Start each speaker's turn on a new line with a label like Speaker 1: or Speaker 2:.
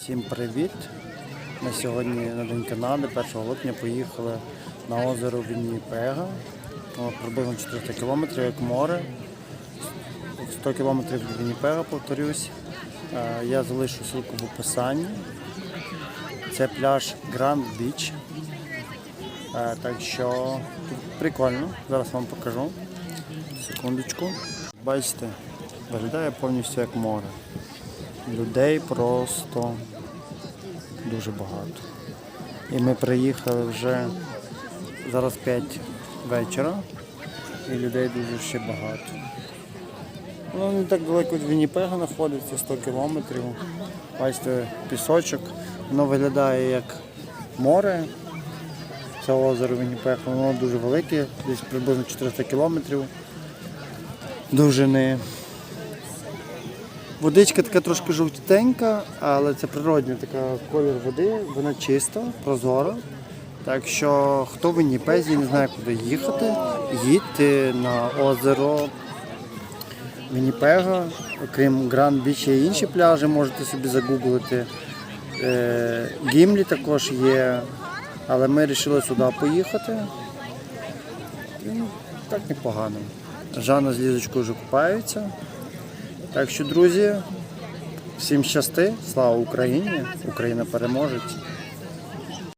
Speaker 1: Всім привіт! Ми сьогодні на День Канади, 1 липня, поїхали на озеро Вінніпега. Приблизно 400 кілометрів, як море. 100 кілометрів від Вінніпега, повторюсь. Е, Я залишу ссылку в описанні. Це пляж Гранд Біч. Е, Так що тут прикольно. Зараз вам покажу. Секундочку. Бачите, виглядає повністю як море. Людей просто дуже багато. І ми приїхали вже зараз 5 вечора, і людей дуже ще багато. Воно не так далеко від Вінніпега знаходиться, 100 кілометрів. Бачите, пісочок. Воно виглядає як море. Це озеро Вінніпег, воно дуже велике, десь приблизно 400 кілометрів довжини. Водичка така трошки жовтенька, але це природня така колір води, вона чиста, прозора. Так що хто в Вінніпезі не знає, куди їхати, їдьте на озеро Вінніпега. Окрім Гранд Біч є інші пляжі, можете собі загуглити. Е, Гімлі також є, але ми вирішили сюди поїхати. І, ну, так непогано. Жанна з Лізочкою вже купаються. Так що, друзі, всім щасти, слава Україні! Україна переможе.